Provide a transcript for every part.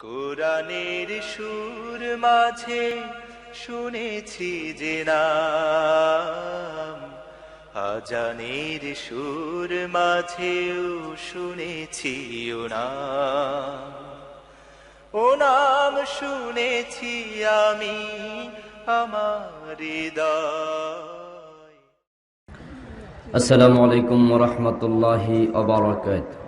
কোরআনের সুর মাঝে শুনেছি যে নাম। আজানের সুর মাঝেও শুনেছি ও নাম। ও নাম শুনেছি আমি আমার আসসালামু আলাইকুম রহমতুল্লাহি আবরকাত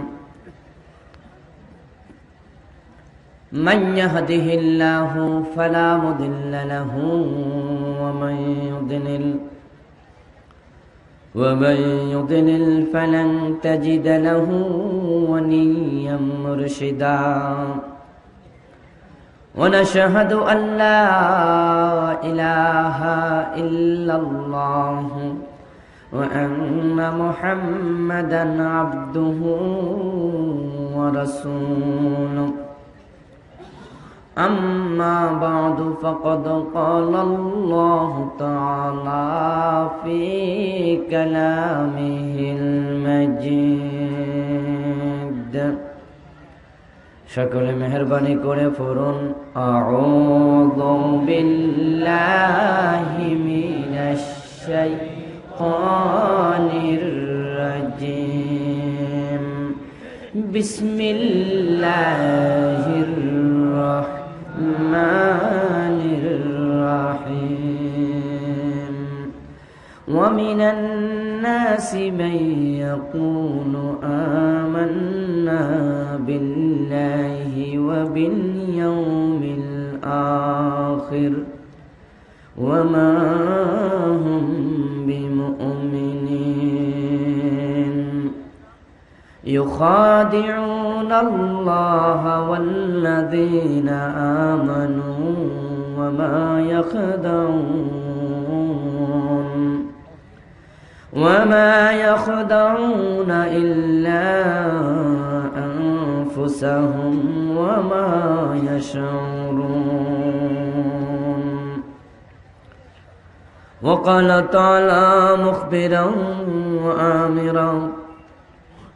من يهده الله فلا مضل له ومن يضلل ومن يضلل فلن تجد له وليا مرشدا. ونشهد أن لا إله إلا الله وأن محمدا عبده ورسوله. أما بعد فقد قال الله تعالى في كلامه المجيد সকলে মেহরবানি করে পড়ুন আউযু বিল্লাহি মিনাশ শাইতানির রাজিম বিসমিল্লাহির রাহমানির الرحمن الرحيم. ومن الناس من يقول آمنا بالله وباليوم الآخر وما هم بمؤمنين. يخادعون الله والذين آمنوا وما يخدعون وما يخدعون إلا أنفسهم وما يشعرون وقال تعالى مخبرا وآمرا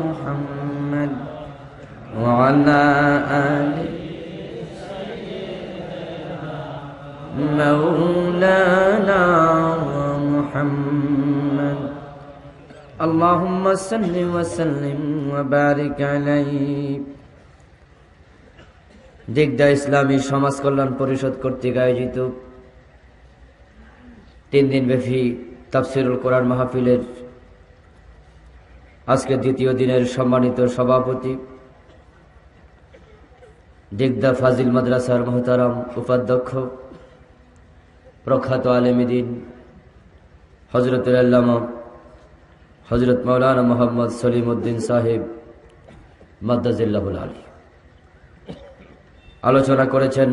محمد وعلى آله مولانا محمد اللهم صل وسلم وبارك عليه দিগদা ইসলামী সমাজ কল্যাণ পরিষদ কর্তৃক আয়োজিত তিন দিন ব্যাপী তাফসিরুল কোরআন মাহফিলের আজকে দ্বিতীয় দিনের সম্মানিত সভাপতি, দিগদা ফাজিল মাদ্রাসার মহতারাম উপাধ্যক্ষ, প্রখ্যাত আলমদিন হজরতুল আল্লামা হজরত মৌলানা মোহাম্মদ সলিম উদ্দিন সাহেব মাদ্দাজিল্লাহুল আলী। আলোচনা করেছেন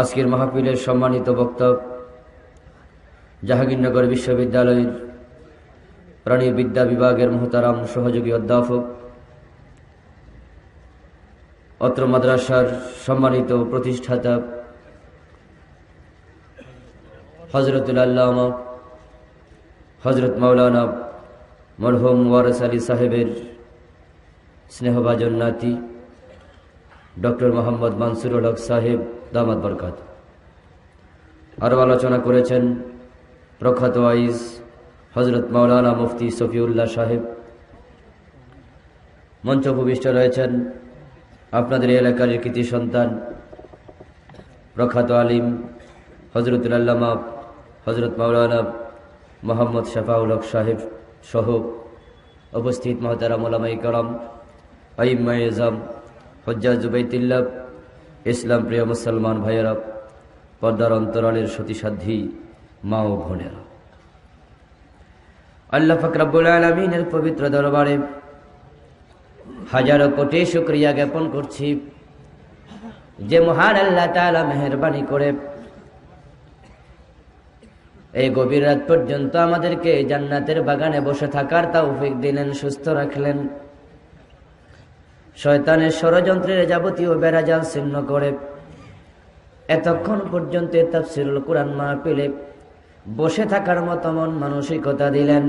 আজকের মাহফিলের সম্মানিত বক্তব্য জাহাঙ্গীরনগর বিশ্ববিদ্যালয়ের প্রাণী বিদ্যা বিভাগের মোহতারাম সহযোগী অধ্যাপক, অত্র মাদ্রাসার সম্মানিত প্রতিষ্ঠাতা হজরতুল আল্লামা হজরত মৌলানা মরহুম ওয়ারস আলী সাহেবের স্নেহভাজন নাতি, ডক্টর মোহাম্মদ মানসুরুল হক সাহেব দামাদ বরকাত। আরও আলোচনা করেছেন প্রখ্যাত আইস হজরত মাওলানা মুফতি সফিউল্লাহ সাহেব। মঞ্চ উপবিষ্ট রয়েছেন আপনাদের এলাকার কৃতি সন্তান, প্রখ্যাত আলিম হজরতুল আল্লামা হজরত মাওলানা মোহাম্মদ শাফাউল হক সাহেব সহ উপস্থিত মহতারাম ওলামাই করম আইমাইজাম হজ্জা জুবাইতিল্লাব ইসলাম প্রিয় মুসলমান ভাইয়েরা, পর্দার অন্তরালের সতীসাধ্যী মা ও বোনেরা। আল্লাহ ফকরাবুল আলমিনের পবিত্র দরবারে হাজারো কোটি শুক্রিয়া জ্ঞাপন করছি যে মহান আল্লাহ তালা মেহরবানি করে এই গভীর রাত পর্যন্ত আমাদেরকে জান্নাতের বাগানে বসে থাকার তৌফিক দিলেন, সুস্থ রাখলেন। শয়তানের ষড়যন্ত্রের যাবতীয় বেড়াজাল ছিন্ন করে এতক্ষণ পর্যন্ত তাফসিরুল কোরআন মাহফিলে বসে থাকার মতো মন মানসিকতা দিলেন।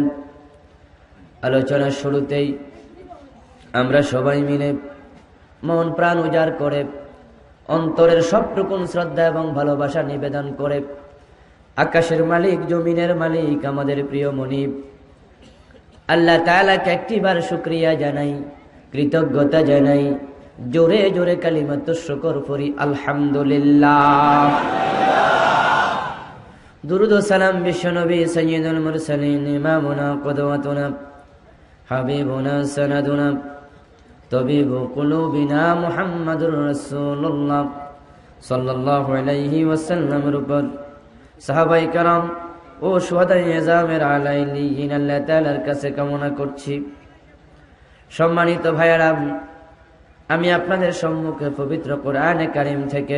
আলোচনার শুরুতেই আমরা সবাই মিলে মন প্রাণ উজাড় করে অন্তরের সবটুকুন শ্রদ্ধা এবং ভালোবাসা নিবেদন করে আকাশের মালিক, জমিনের মালিক, আমাদের প্রিয় মনিব, আল্লাহ তালাকে একটিবার শুক্রিয়া জানাই, কৃতজ্ঞতা জানাই, জোরে জোরে কালিমাত শকর করি আলহামদুলিল্লাহ। দুরুদ সালাম বিশ্বনবী সৈয়দুল মুরসালিন, ইমামুনা, কদওয়াতুনা, হাবিবুনা, সনাদুনা, তবিবু কুলুবিনা মুহাম্মাদুর রাসূলুল্লাহ সাল্লাল্লাহু আলাইহি ওয়াসাল্লামের উপর সাহাবাই কারাম ও সুহাদাই এজামের আলাইলিন আল্লাহ তাআলার কাছে কামনা করছি। সম্মানিত ভাইয়ারা আমি আপনাদের সম্মুখে পবিত্র কোরআনে কারিম থেকে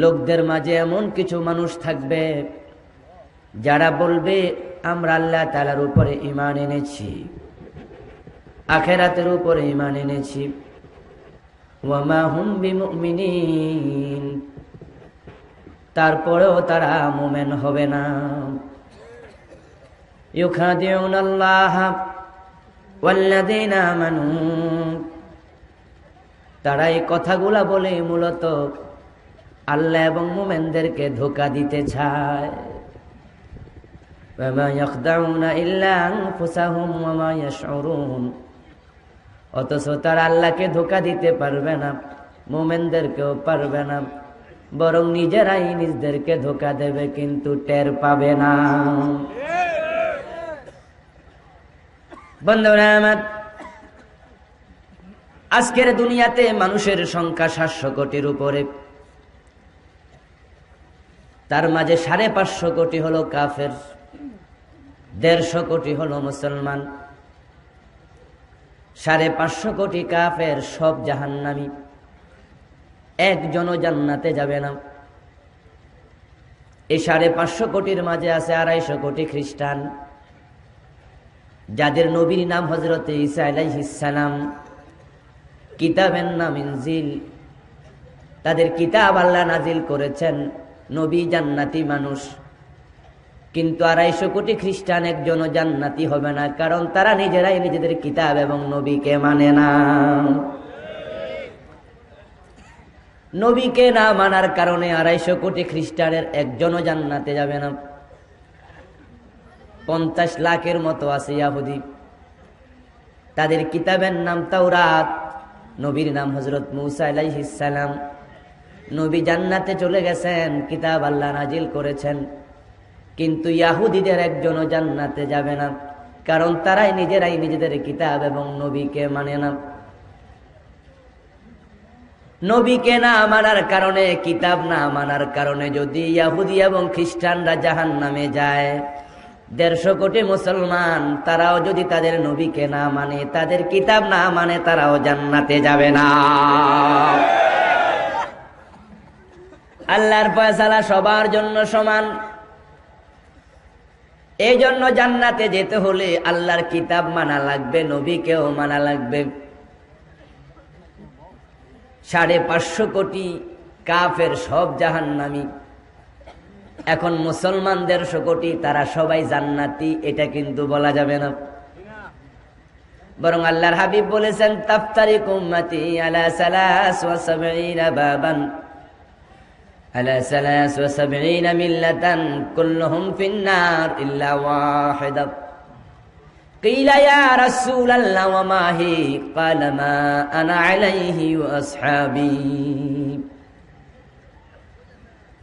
লোকদের মাঝে এমন কিছু মানুষ থাকবে, যারা বলবে, আমরা আল্লাহ তালার উপরে ইমান এনেছি, আখেরাতের উপরে ইমান এনেছি। ওয়ামা হুম বিমুমিনিন। তারপরেও তারা মোমেন হবে না। ইউখাদিউন আল্লাহ ওয়াল্লাযীনা আমানু। তারা এই কথাগুলা বলে মূলত আল্লাহ এবং মোমেনদেরকে ধোকা দিতে চায়। অথচ তার আল্লাহকে ধোকা দিতে পারবে না, মোমেনদেরকেও পারবে না। বরং নিজেরাই নিজদেরকে ধোকা দেবে, কিন্তু টের পাবে না। বন্ধুরা আমার, আজকের দুনিয়াতে মানুষের সংখ্যা সাতশো কোটির উপরে। তার মাঝে সাড়ে পাঁচশো কোটি হলো কাফের, দেড়শো কোটি হলো মুসলমান, সাড়ে পাঁচশো কোটি কাফের সব জাহান্নামি। একজনও জান্নাতে যাবে না। এই সাড়ে পাঁচশো কোটির মাঝে আছে আড়াইশো কোটি খ্রিস্টান, যাদের নবীর নাম হজরত ইসা আলাইহিসালাম কিতাবের নাম ইনজিল। তাদের কিতাব আল্লাহ নাজিল করেছেন। নবী জান্নাতি মানুষ। কিন্তু আড়াইশো কোটি খ্রিস্টান একজনও জান্নাতি হবে না, কারণ তারা নিজেরাই নিজেদের কিতাব এবং নবীকে মানে না। নবীকে না মানার কারণে আড়াইশো কোটি খ্রিস্টানের একজনও জান্নাতে যাবে না। পঞ্চাশ লাখের মতো আছে ইয়াহুদি। তাদের কিতাবের নাম তাওরাত, নবীর নাম হজরত মুসা আলাইহিসালাম নবী জান্নাতে চলে গেছেন, কিতাব আল্লাহ নাজিল করেছেন। কিন্তু ইয়াহুদিদের একজনও জান্নাতে যাবে না, কারণ তারাই নিজেরাই নিজেদের কিতাব এবং নবীকে মানে না। নবীকে না মানার কারণে, কিতাব না মানার কারণে যদি ইয়াহুদি এবং খ্রিস্টানরা জাহান নামে যায়, দেড়শো কোটি মুসলমান, তারাও যদি তাদের নবীকে না মানে তাদের কিতাব না মানে তারাও জান্নাতে যাবে না। আল্লাহর ফয়সালা সবার জন্য সমান। এই জন্য জান্নাতে যেতে হলে আল্লাহর কিতাব মানা লাগবে, নবীকেও মানা লাগবে। সাড়ে পাঁচশো কোটি কাফের সব জাহান্নামি। এখন মুসলমান দেড়শো কোটি, তারা সবাই জান্নাতি, এটা কিন্তু বলা যাবে না। বরং আল্লাহর হাবিব বলেছেন তাফতারি কুম্মতি আলা সালাস ওয়া সাবঈনা বাবান। আলা সালাস ওয়া সাবঈনা মিল্লাতান কুল্লুহুম ফিন্নার ইল্লা ওয়াহিদা قيل يا رسول الله وما هي قال ما أنا عليه وأصحابي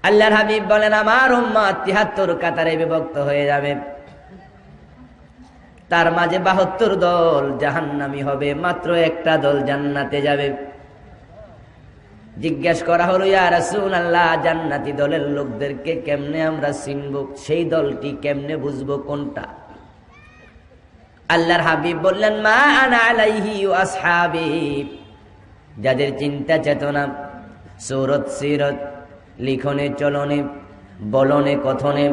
আল্লাহর হাবিব বলেন আমার উম্মত তিহাত্তর কাতারে বিভক্ত হয়ে যাবে তার মাঝে বাহাত্তর দল জাহান্নামি হবে মাত্র একটা দল জান্নাতে যাবে জিজ্ঞেস করা হলো, ইয়া রাসূল আল্লাহ জান্নাতি দলের লোকদেরকে কেমনে আমরা চিনব? সেই দলটি কেমনে বুঝব কোনটা? আল্লাহর হাবিব বললেন, মা আনা আলাইহি ওয়া আসহাবি। যাদের চিন্তা চেতনা, সৌরত সিরত, লিখনে চলনে, বলনে কথনে,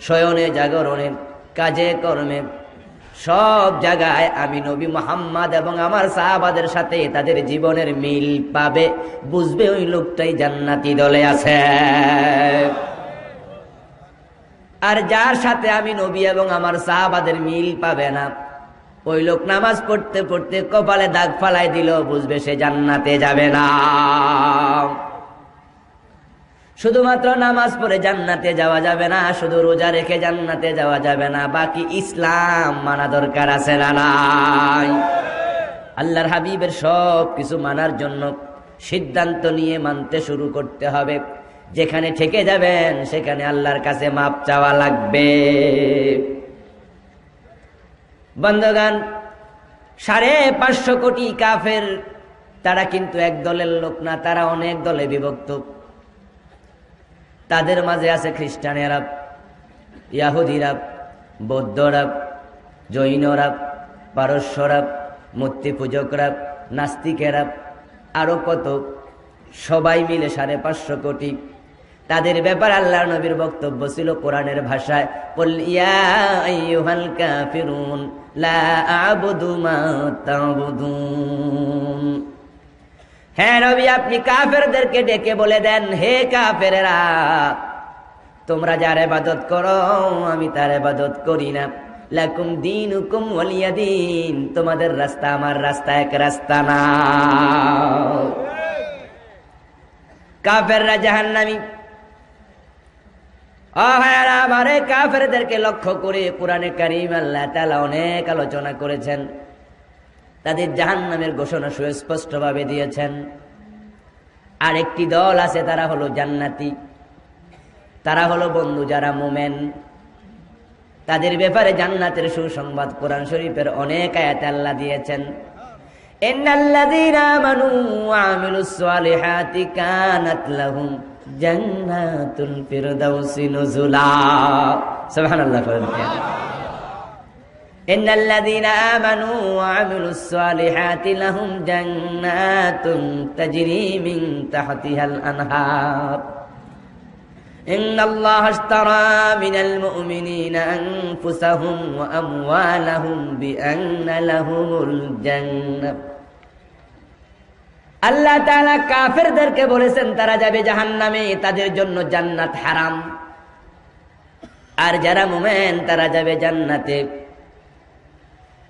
শয়নে জাগরণে, কাজে কর্মে সব জায়গায় আমি নবী মোহাম্মদ এবং আমার সাহাবাদের সাথে তাদের জীবনের মিল পাবে। বুঝবে ওই লোকটাই জান্নাতি দলে আছে। আর যার সাথে আমি নবী এবং আমার সাহাবাদের মিল পাবে না, ওই লোক নামাজ পড়তে পড়তে কপালে দাগ ফালাই দিল, বুঝবে সে জান্নাতে যাবে না। শুধুমাত্র নামাজ পড়ে জান্নাতে যাওয়া যাবে না, শুধু রোজা রেখে জান্নাতে যাওয়া যাবে না, বাকি ইসলাম মানা দরকার আছে আল্লাহর হাবিবের সব কিছু মানার জন্য সিদ্ধান্ত নিয়ে মানতে শুরু করতে হবে। যেখানে ঠেকে যাবেন, সেখানে আল্লাহর কাছে মাপ চাওয়া লাগবে। বন্ধগান সাড়ে পাঁচশো কোটি কাফের, তারা কিন্তু এক দলের লোক না, তারা অনেক দলে বিভক্ত। তাদের মাঝে আছে খ্রিস্টানেরা ইয়াহুদিরা বৌদ্ধরা জৈনরা পারস্যরা মূর্তি পূজকরা নাস্তিকেরা আরও কত, সবাই মিলে সাড়ে পাঁচশো কোটি। তাদের ব্যাপার আল্লাহ নবীর বক্তব্য ছিল কোরআনের ভাষায়, "কুল ইয়া আইয়ুহাল কাফিরুন লা আ'বুদু মা তা'বুদুন। হ্যাঁ নবী আপনি কাফেরদেরকে ডেকে বলে দেন, হে কাফেরেরা, তোমরা যার ইবাদত করো, আমি তার ইবাদত করি না। লাকুম দিনুকুম ওয়ালিয়া দিন, তোমাদের রাস্তা আমার রাস্তা এক রাস্তা না। কাফেররা জাহান্নামী। আমারে কাফেরদেরকে লক্ষ্য করে কোরআনে কারিম আল্লাহ তাআলা অনেক আলোচনা করেছেন। তাদের জাহান নামের ঘোষণা সুস্পষ্ট ভাবে দিয়েছেন। আর একটি দল আছে, তারা হলো জান্নাতি। তারা হলো বন্ধু, যারা মোমেন। তাদের ব্যাপারে জান্নাতের সুসংবাদ কোরআন শরীফের অনেক আয়াত আল্লাহ দিয়েছেন। জান্নাতুল ফিরদাউসি নুজুলা। সুবহানাল্লাহ إن الذين آمنوا وعملوا الصالحات لهم جنات تجري من تحتها الأنهار إن الله اشترى من المؤمنين أنفسهم وأموالهم بأن لهم الجنة আল্লাহ তাআলা কাফেরদেরকে বলেছেন তারা যাবে জাহান্নামে তাদের জন্য জান্নাত হারাম আর যারা মুমেন তারা যাবে জান্নাতে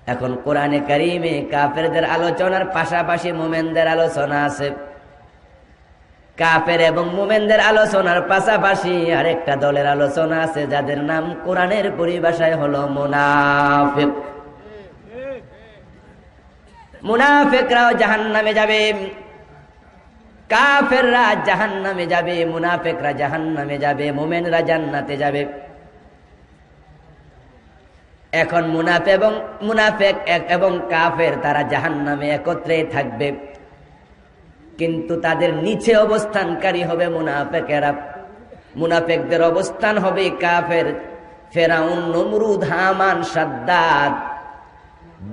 এখন কোরআনে কারিমে কাফেরদের আলোচনার পাশাপাশি মোমেনদের আলোচনা আছে। কাফের এবং মোমেনদের আলোচনার পাশাপাশি আরেকটা দলের আলোচনা আছে, যাদের নাম কোরআনের পরিভাষায় হলো মুনাফিক। মুনাফেকরাও জাহান নামে যাবে। কাফেররা জাহান নামে যাবে, মুনাফেকরা জাহান নামে যাবে, মোমেনরা জান্নাতে যাবে। এখন মুনাফে এবং মুনাফেক এবং কাফের, তারা জাহান নামে একত্রে থাকবে। কিন্তু তাদের নিচে অবস্থানকারী হবে মুনাফেকেরা। মুনাফেকদের অবস্থান হবে কাফের। ফেরাউন, নমরুদ, হামান সাদ্দাত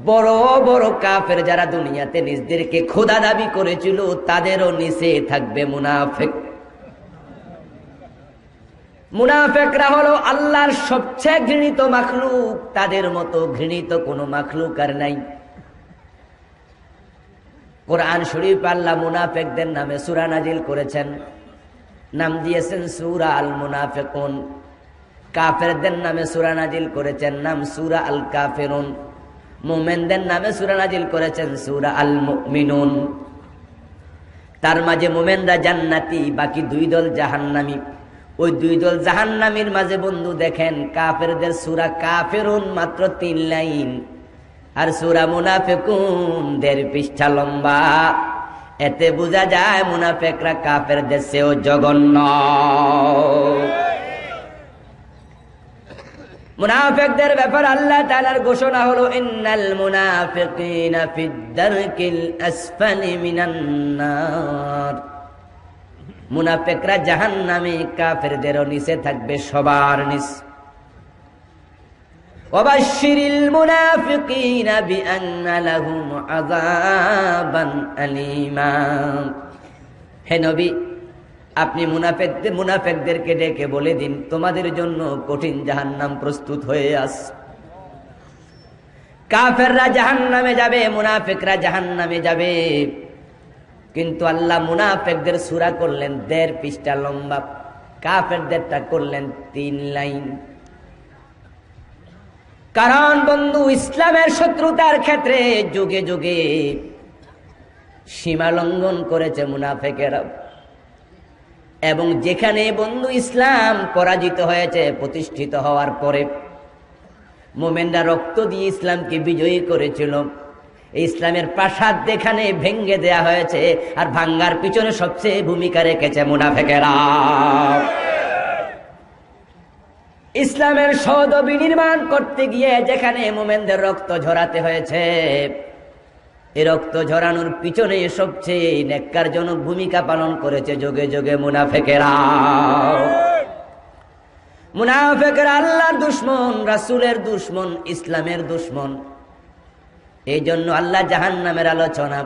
বড় বড় কাফের যারা দুনিয়াতে নিজদেরকে খোদা দাবি করেছিল, তাদেরও নিচে থাকবে মুনাফেক। মুনাফেকরা হলো আল্লাহর সবচেয়ে ঘৃণিত মাখলুক। তাদের মতো ঘৃণিত কোনো মাখলুক আর নাই। কোরআন শরীফ আল্লাহ মুনাফেকদের নামে সুরা নাজিল করেছেন। নাম দিয়েছেন সুরা আল মুনাফেকুন কাফেরদের নামে সুরা নাজিল করেছেন, নাম সুরা আল কাফেরুন মোমেনদের নামে সুরা নাজিল করেছেন, সুরা আল মিনুন তার মাঝে মোমেনরা জান্নাতি, বাকি দুই দল জাহান্নামি। ওই দুই দল জাহান্নামীর মাঝে বন্ধু দেখেন, কাফেরদের সুরা কাফেরুন মাত্র তিন লাইন। আর সুরা মুনাফেকুন দেড় পৃষ্ঠা লম্বা। এতে বোঝা যায় মুনাফেকরা কাফের দেশেও জঘন্য। মুনাফেকদের ব্যাপার আল্লাহ তাআলার ঘোষণা হলো, ইন্নাল মুনাফিকিনা ফিদ দারকিল আসফালি মিনান নার। মুনাফেকরা জাহান নামে কাফেরদেরও নিচে থাকবে সবার নিচ। অবাশিরিল মুনাফিকিনা হে নবী, আপনি মুনাফেকদের মুনাফেকদেরকে ডেকে বলে দিন, তোমাদের জন্য কঠিন জাহান্নাম প্রস্তুত হয়ে আস। কাফেররা জাহান্নামে যাবে, মুনাফিকরা জাহান্নামে যাবে। কিন্তু আল্লাহ মুনাফেকদের সুরা করলেন দেড় পৃষ্ঠা লম্বা, কাফেরদেরটা করলেন তিন লাইন। কারণ বন্ধু, ইসলামের শত্রুতার ক্ষেত্রে যুগে যুগে সীমা লঙ্ঘন করেছে মুনাফেকেরা এবং যেখানে বন্ধু ইসলাম পরাজিত হয়েছে, প্রতিষ্ঠিত হওয়ার পরে মোমেনরা রক্ত দিয়ে ইসলামকে বিজয়ী করেছিল। ইসলামের প্রাসাদ যেখানে ভেঙ্গে দেয়া হয়েছে আর ভাঙ্গার পিছনে সবচেয়ে ভূমিকা রেখেছে মুনাফেকেরা। ইসলামের সৌধ বিনির্মাণ করতে গিয়ে যেখানে মোমেনদের রক্ত ঝরাতে হয়েছে, এ রক্ত ঝরানোর পিছনে সবচেয়ে নেককারজনক ভূমিকা পালন করেছে যোগে যোগে মুনাফেকেরা। মুনাফেকেরা আল্লাহর দুশ্মন, রাসুলের দুশ্মন, ইসলামের দুশ্মন। এই জন্য আল্লাহ জাহান নামের আলোচনা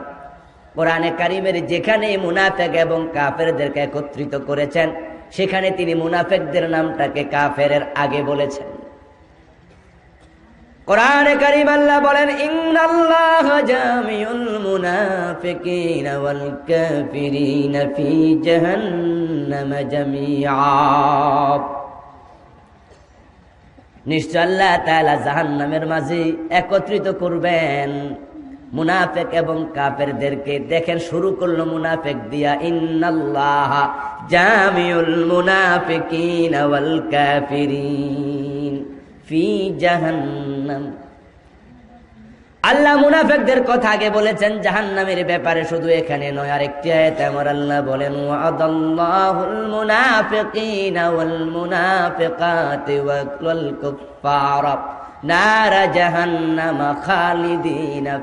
কোরআনে কারিমের যেখানে মুনাফেক এবং কাফেরদেরকে একত্রিত করেছেন, সেখানে তিনি মুনাফেকদের নামটাকে কাফের আগে বলেছেন। কোরআনে কারিম আল্লাহ বলেন, ইন্নাল্লাহ জামিউল মুনাফিকিনা ওয়াল কাফিরিনা ফি জাহান্নাম জামিআ। নিশ্চয় আল্লাহ তাআলা জাহান্নামের মাঝে একত্রিত করবেন। মুনাফেক এবং কাফেরদেরকে দেখেন, শুরু করল মুনাফেক দিয়া, ইন্নাল্লাহ জামিউল মুনাফিকিন ওয়াল কাফিরিন ফি জাহান্নাম। আল্লাহ মুনাফেকদের কথা আগে বলেছেন, জাহান্নামের ব্যাপারে শুধু এখানে নয়, আরেকটি আয়াতে আমার আল্লাহ বলেন, ওয়াদাল্লাহুল মুনাফিকিনা ওয়াল নারা জাহান্নামা খালিদিনা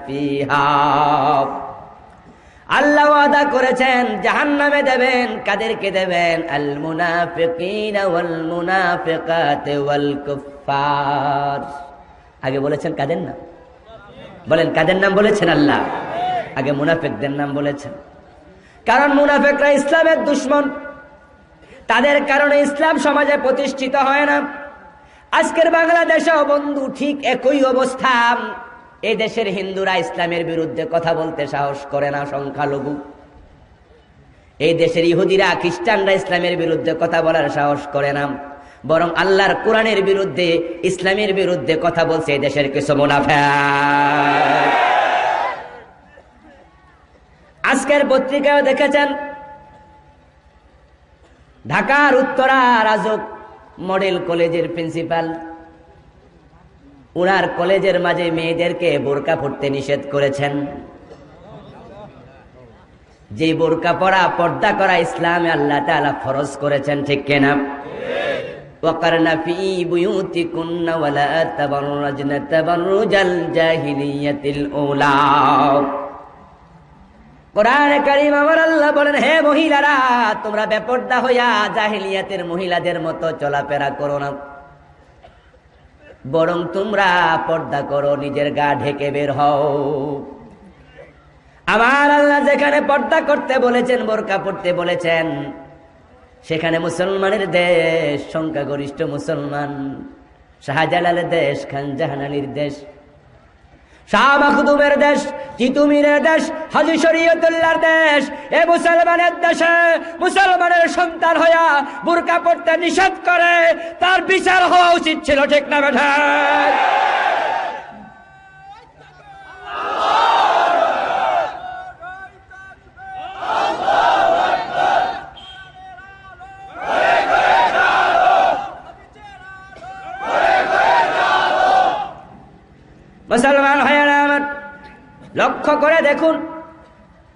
আল্লাহ ওয়াদা করেছেন, জাহান্নামে দেবেন, কাদেরকে দেবেন? আল মুনাফিকিনা ওয়াল মুনাফিকাতি ওয়াল কুফার আগে বলেছেন কাদের নাম বলেন, কাদের নাম বলেছেন আল্লাহ? আগে মুনাফেকদের নাম বলেছেন। কারণ মুনাফেকরা ইসলামের দুশ্মন। তাদের কারণে ইসলাম সমাজে প্রতিষ্ঠিত হয় না। আজকের বাংলাদেশেও বন্ধু ঠিক একই অবস্থা। এই দেশের হিন্দুরা ইসলামের বিরুদ্ধে কথা বলতে সাহস করে না, সংখ্যালঘু। এই দেশের ইহুদিরা, খ্রিস্টানরা ইসলামের বিরুদ্ধে কথা বলার সাহস করে না। বরং আল্লাহর কোরআনের বিরুদ্ধে, ইসলামের বিরুদ্ধে কথা বলছে দেশের কিছু মুনাফা আজকের পত্রিকায় দেখেছেন, ঢাকার উত্তরা রাজক মডেল কলেজের প্রিন্সিপাল, উনার কলেজের মাঝে মেয়েদেরকে বোরকা পড়তে নিষেধ করেছেন। যে বোরকা পরা, পর্দা করা ইসলামে আল্লাহ তাআলা ফরজ করেছেন, ঠিক কেনা? وقرن في بيوتكن ولا تبرجن تبرج الجاهلية الأولى কোরআনে কারিম আমার আল্লাহ বলেন হে মহিলারা তোমরা বেপর্দা হইয়া জাহিলিয়াতের মহিলাদের মতো চলাফেরা করো না বরং তোমরা পর্দা করো নিজের গা ঢেকে বের হও আমার আল্লাহ যেখানে পর্দা করতে বলেছেন বোরকা পড়তে বলেছেন সেখানে মুসলমানের দেশ, সংখ্যাগরিষ্ঠ মুসলমান শাহজালালের দেশ, খান জাহান আলীর দেশ, শাহ মাখদুমের দেশ, তিতুমিরের দেশ, হাজি শরীয়তুল্লাহর দেশ এ মুসলমানের দেশে মুসলমানের সন্তান হইয়া বুরকা পড়তে নিষেধ করে, তার বিচার হওয়া উচিত ছিল, ঠিক না বেঠা? মুসলমান ভাইয়ারা আমার। লক্ষ্য করে দেখুন,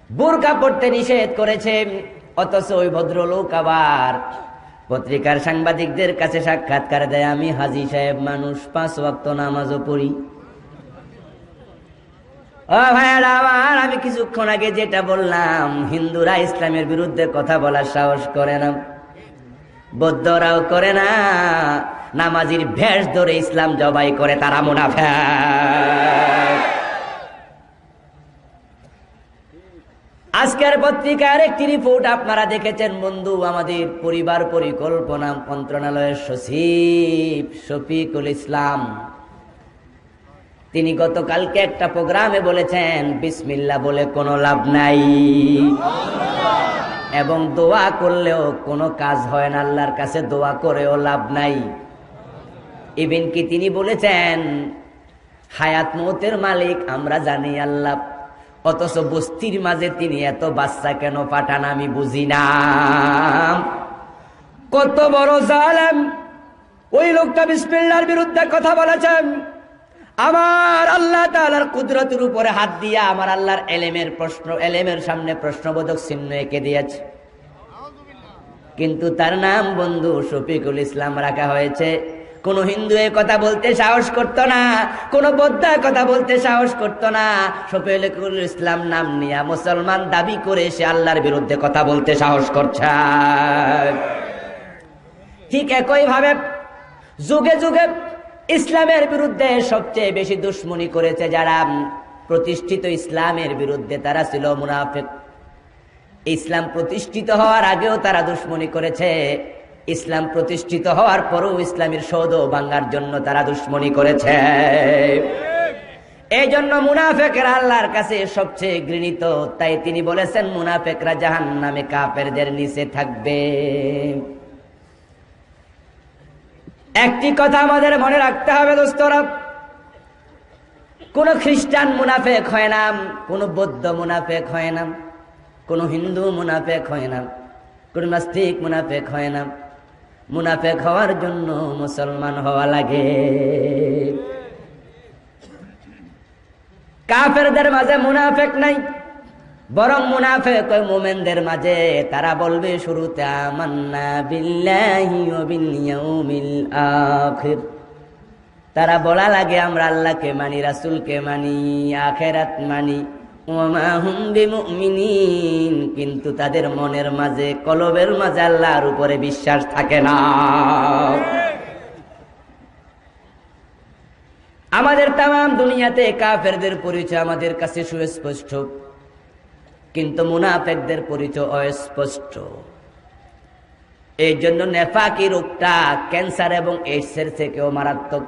বুরকা পড়তে নিষেধ করেছে, অথচ ওই ভদ্রলোক আবার পত্রিকার সাংবাদিকদের কাছে সাক্ষাৎকার দেয়, আমি হাজি সাহেব, মানুষ, পাঁচ ওয়াক্ত নামাজও পড়ি। ও ভাইয়ারা আমার, আমি কিছুক্ষণ আগে যেটা বললাম, হিন্দুরা ইসলামের বিরুদ্ধে কথা বলার সাহস করে না, বৌদ্ধরাও করে না। নামাজির ভেষ ধরে ইসলাম জবাই করে তারা মুনাফে আজকের পত্রিকার একটি রিপোর্ট আপনারা দেখেছেন, বন্ধু, আমাদের পরিবার পরিকল্পনা মন্ত্রণালয়ের সচিব শফিকুল ইসলাম। তিনি গতকালকে একটা প্রোগ্রামে বলেছেন, বিসমিল্লা বলে কোনো লাভ নাই। এবং দোয়া করলেও কোনো কাজ হয় না, আল্লাহর কাছে দোয়া করেও লাভ নাই। ইভেন কি তিনি বলেছেন, হায়াত মৌতের মালিক, আমরা জানি আল্লাহ, অথচ বস্তির মাঝে তিনি এত বাচ্চা কেন পাঠান আমি বুঝি না। কত বড় জালেম, ওই লোকটা বিসমিল্লার বিরুদ্ধে কথা বলেছেন, আমার আল্লাহ তাআলার কুদরতের উপরে হাত দিয়া আমার আল্লাহর এলেমের প্রশ্ন, এলেমের সামনে প্রশ্নবোধক চিহ্ন এঁকে দিয়েছে। কিন্তু তার নাম বন্ধু শফিকুল ইসলাম রাখা হয়েছে। কোন হিন্দু এ কথা বলতে সাহস করতো না, কোন বৌদ্ধ কথা বলতে সাহস করতো না। শফিকুল ইসলাম নাম নিয়া মুসলমান দাবি করে সে আল্লাহর বিরুদ্ধে কথা বলতে সাহস করছে। ঠিক একই ভাবে যুগে যুগে ইসলামের বিরুদ্ধে সবচেয়ে বেশি দুশ্মনী করেছে যারা প্রতিষ্ঠিত ইসলামের বিরুদ্ধে তারা ছিল মুনাফিক। ইসলাম প্রতিষ্ঠিত হওয়ার আগেও তারা দুশ্মনী করেছে। ইসলাম প্রতিষ্ঠিত হওয়ার পরও ইসলামের সৌদ ভাঙ্গার জন্য তারা দুশ্মনী করেছে। এই জন্য মুনাফেকের আল্লাহর কাছে সবচেয়ে ঘৃণিত, তাই তিনি বলেছেন, মুনাফেকরা জাহান নামে কাপেরদের নিচে থাকবে। একটি কথা আমাদের মনে রাখতে হবে দোস্তরা, কোন খ্রিস্টান মুনাফেক হয় না, কোন বৌদ্ধ মুনাফেক হয় না, কোন হিন্দু মুনাফেক হয় না, কোন নাস্তিক মুনাফেক হয় না। মুনাফেক হওয়ার জন্য মুসলমান হওয়া লাগে। কাফেরদের মাঝে মুনাফেক নাই, বরং মুনাফেক ওই মোমেনদের মাঝে। তারা বলবে শুরুতে, আমান্না বিল্লাহি আখির। তারা বলা লাগে, আমরা আল্লাহকে মানি, রাসূলকে মানি, আখেরাত মানি। কিন্তু তাদের মনের মাঝে, কলবের মাঝে আল্লাহর উপরে বিশ্বাস থাকে না। আমাদের তাম দুনিয়াতে কাফেরদের পরিচয় আমাদের কাছে সুস্পষ্ট, কিন্তু মুনাফেকদের পরিচয় অস্পষ্ট। এই জন্য নেফাকি রোগটা ক্যান্সার এবং এইডসের থেকেও মারাত্মক।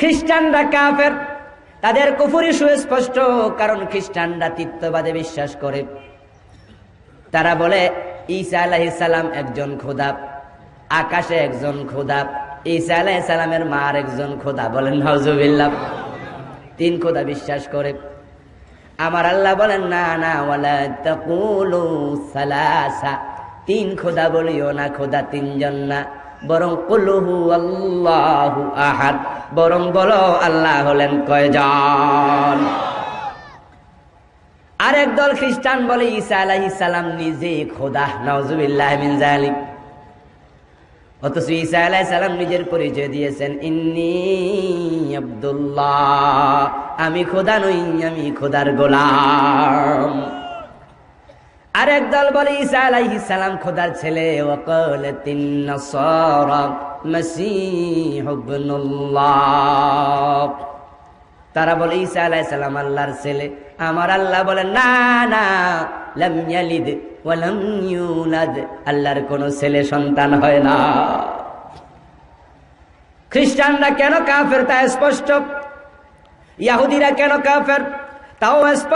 খ্রিস্টানরা কাফের। তাদের কুফুরি সুস্পষ্ট, কারণ খ্রিস্টানরা তিত্ববাদে বিশ্বাস করে। তারা বলে, ঈসা আলাহিসাল্লাম একজন খোদা, আকাশে একজন খোদা, ঈসা আলাহিসাল্লামের মার একজন খোদা বলেন নজুবিল্লাহ তিন খোদা বিশ্বাস করে। আমার আল্লাহ বলেন, না না সালাসা। তিন খোদা বলিও না, খোদা তিনজন না। বরং কুলহু আল্লাহু আহাদ। বরং বলো, আল্লাহ হলেন কয়জন? আরেক দল খ্রিস্টান বলে, ঈসা আলাইহিস সালাম নিজে খোদা, নাউজুবিল্লাহ মিন জালিক অথচ ঈসা আলাইহিস সালাম নিজের পরিচয় দিয়েছেন, ইন্নি আব্দুল্লাহ, আমি খোদা নই, আমি খোদার গোলাম। আরেক দল বলে, ঈসা আলাইহিস সালাম খোদার ছেলে, ওয়াকাল তিন নাসারা মসীহ ইবনুল্লাহ। তারা বলে, ঈসা আলাইহিস সালাম আল্লাহর ছেলে। আমার আল্লাহ বলে, না না, লাম ইয়ালিদ ওয়া লাম ইউলাদ। আল্লাহর কোনো ছেলে সন্তান হয় না। খ্রিস্টানরা কেন কাফের তা স্পষ্ট? ইয়াহুদিরা কেন কাফের? তাও